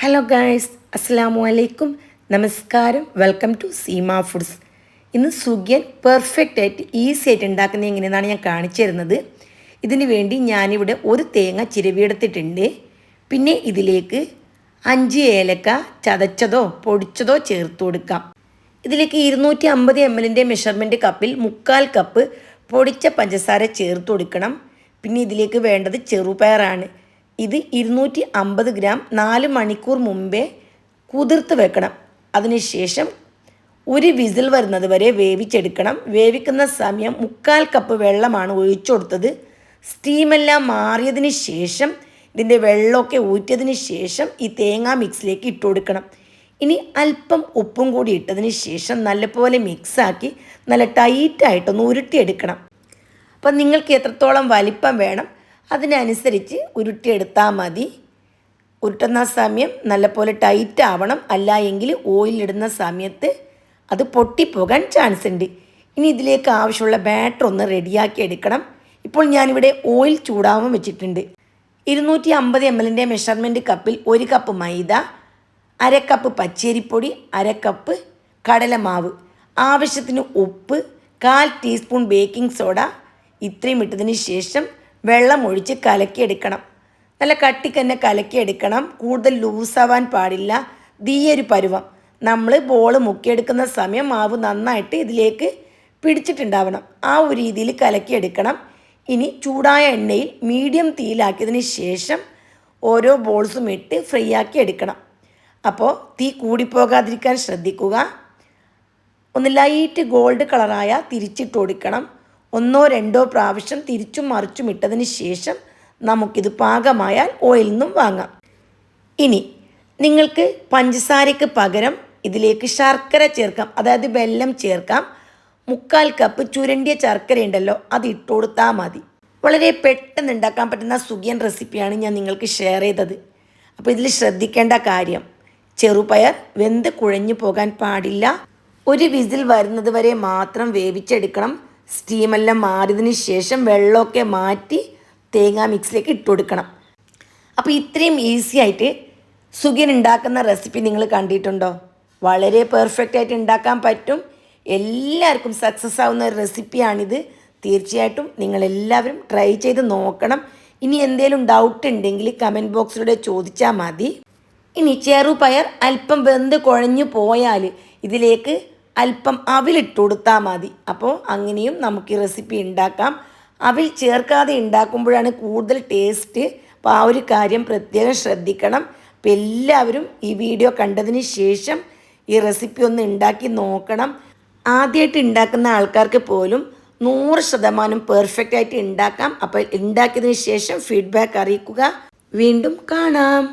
Hello guys അസ്സാമു അലൈക്കും നമസ്കാരം welcome to Seema foods ഇന്ന് സുഖ്യൻ പെർഫെക്റ്റ് ആയിട്ട് ഈസി ആയിട്ട് ഉണ്ടാക്കുന്ന എങ്ങനെയെന്നാണ് ഞാൻ കാണിച്ചു തരുന്നത്. ഇതിന് വേണ്ടി ഞാനിവിടെ ഒരു തേങ്ങ ചിരവിയെടുത്തിട്ടുണ്ട് പിന്നെ ഇതിലേക്ക് അഞ്ച് ഏലക്ക ചതച്ചതോ പൊടിച്ചതോ ചേർത്ത് കൊടുക്കാം. ഇതിലേക്ക് ഇരുന്നൂറ്റി അമ്പത് എം എല്ലിന്റെ മെഷർമെന്റ് കപ്പിൽ മുക്കാൽ കപ്പ് പൊടിച്ച പഞ്ചസാര ചേർത്ത് കൊടുക്കണം. പിന്നെ ഇതിലേക്ക് വേണ്ടത് ചെറുപയറാണ്. ഇത് ഇരുന്നൂറ്റി അമ്പത് ഗ്രാം നാല് മണിക്കൂർ മുമ്പേ കുതിർത്ത് വെക്കണം. അതിനുശേഷം ഒരു വിസിൽ വരുന്നത് വരെ വേവിച്ചെടുക്കണം. വേവിക്കുന്ന സമയം മുക്കാൽ കപ്പ് വെള്ളമാണ് ഒഴിച്ചു കൊടുത്തത്. സ്റ്റീമെല്ലാം മാറിയതിന് ശേഷം ഇതിന്റെ വെള്ളമൊക്കെ ഊറ്റിയതിന് ശേഷം ഈ തേങ്ങ മിക്സിലേക്ക് ഇട്ട് കൊടുക്കണം. ഇനി അല്പം ഉപ്പും കൂടി ഇട്ടതിന് ശേഷം നല്ലപോലെ മിക്സാക്കി നല്ല ടൈറ്റായിട്ടൊന്ന് ഉരുട്ടിയെടുക്കണം. അപ്പം നിങ്ങൾക്ക് എത്രത്തോളം വലിപ്പം വേണം അതിനനുസരിച്ച് ഉരുട്ടിയെടുത്താൽ മതി. ഉരുട്ടുന്ന സമയം നല്ലപോലെ ടൈറ്റ് ആവണം. അല്ല എങ്കിൽ ഓയിലിടുന്ന സമയത്ത് അത് പൊട്ടിപ്പോകാൻ ചാൻസ് ഉണ്ട്. ഇനി ഇതിലേക്ക് ആവശ്യമുള്ള ബാറ്റർ ഒന്ന് റെഡിയാക്കി എടുക്കണം. ഇപ്പോൾ ഞാനിവിടെ ഓയിൽ ചൂടാവും വെച്ചിട്ടുണ്ട്. ഇരുന്നൂറ്റി അമ്പത് എം എല്ലിന്റെ മെഷർമെന്റ് കപ്പിൽ ഒരു കപ്പ് മൈദ അര കപ്പ് പച്ചരിപ്പൊടി അര കപ്പ് കടലമാവ്. ആവശ്യത്തിന് ഉപ്പ് കാൽ ടീസ്പൂൺ ബേക്കിംഗ് സോഡ ഇത്രയും ഇട്ടതിന് ശേഷം വെള്ളം ഒഴിച്ച് കലക്കിയെടുക്കണം. നല്ല കട്ടിക്ക് തന്നെ കലക്കിയെടുക്കണം. കൂടുതൽ ലൂസാവാൻ പാടില്ല. ദീയൊരു പരുവം. നമ്മൾ ബോൾ മുക്കിയെടുക്കുന്ന സമയം മാവ് നന്നായിട്ട് ഇതിലേക്ക് പിടിച്ചിട്ടുണ്ടാവണം. ആ ഒരു രീതിയിൽ കലക്കിയെടുക്കണം. ഇനി ചൂടായ എണ്ണയിൽ മീഡിയം തീയിലാക്കിയതിന് ശേഷം ഓരോ ബോൾസും ഇട്ട് ഫ്രൈ ആക്കി എടുക്കണം. അപ്പോൾ തീ കൂടിപ്പോകാതിരിക്കാൻ ശ്രദ്ധിക്കുക. ഒന്ന് ലൈറ്റ് ഗോൾഡ് കളറായ തിരിച്ചിട്ട് കൊടുക്കണം. ഒന്നോ രണ്ടോ പ്രാവശ്യം തിരിച്ചും മറിച്ചും ഇട്ടതിന് ശേഷം നമുക്കിത് പാകമായാൽ ഓയിൽ നിന്നും വാങ്ങാം. ഇനി നിങ്ങൾക്ക് പഞ്ചസാരയ്ക്ക് പകരം ഇതിലേക്ക് ശർക്കര ചേർക്കാം. അതായത് വെല്ലം ചേർക്കാം. മുക്കാൽ കപ്പ് ചുരണ്ടിയ ശർക്കര ഉണ്ടല്ലോ അത് ഇട്ട് കൊടുത്താൽ മതി. വളരെ പെട്ടെന്ന് ഉണ്ടാക്കാൻ പറ്റുന്ന സുഖിയൻ റെസിപ്പിയാണ് ഞാൻ നിങ്ങൾക്ക് ഷെയർ ചെയ്തത്. അപ്പോൾ ഇതിൽ ശ്രദ്ധിക്കേണ്ട കാര്യം ചെറുപയർ വെന്ത് കുഴഞ്ഞു പോകാൻ പാടില്ല. ഒരു വിസിൽ വരുന്നത് വരെ മാത്രം വേവിച്ചെടുക്കണം. സ്റ്റീമെല്ലാം മാറിയതിന് ശേഷം വെള്ളമൊക്കെ മാറ്റി തേങ്ങ മിക്സിലേക്ക് ഇട്ട് കൊടുക്കണം. അപ്പോൾ ഇത്രയും ഈസി ആയിട്ട് സുഖിയൻ ഉണ്ടാക്കുന്ന റെസിപ്പി നിങ്ങൾ കണ്ടിട്ടുണ്ടോ? വളരെ പെർഫെക്റ്റ് ആയിട്ട് ഉണ്ടാക്കാൻ പറ്റും. എല്ലാവർക്കും സക്സസ് ആവുന്ന ഒരു റെസിപ്പിയാണിത്. തീർച്ചയായിട്ടും നിങ്ങളെല്ലാവരും ട്രൈ ചെയ്ത് നോക്കണം. ഇനി എന്തെങ്കിലും ഡൗട്ട് ഉണ്ടെങ്കിൽ കമന്റ് ബോക്സിലൂടെ ചോദിച്ചാൽ മതി. ഇനി ചെറുപയർ അല്പം വെന്ത് കുഴഞ്ഞു പോയാൽ ഇതിലേക്ക് അല്പം അവിലിട്ട് കൊടുത്താൽ മതി. അപ്പോൾ അങ്ങനെയും നമുക്ക് ഈ റെസിപ്പി ഉണ്ടാക്കാം അവിൽ ചേർക്കാതെ ഉണ്ടാക്കുമ്പോഴാണ് കൂടുതൽ ടേസ്റ്റ് അപ്പോൾ ആ ഒരു കാര്യം പ്രത്യേകം ശ്രദ്ധിക്കണം. അപ്പോൾ എല്ലാവരും ഈ വീഡിയോ കണ്ടതിന് ശേഷം ഈ റെസിപ്പി ഒന്ന് ഉണ്ടാക്കി നോക്കണം. ആദ്യമായിട്ട് ഉണ്ടാക്കുന്ന ആൾക്കാർക്ക് പോലും നൂറ് ശതമാനം പെർഫെക്റ്റ് ആയിട്ട് ഉണ്ടാക്കാം അപ്പോൾ ഉണ്ടാക്കിയതിന് ശേഷം ഫീഡ്ബാക്ക് അറിയിക്കുക. വീണ്ടും കാണാം.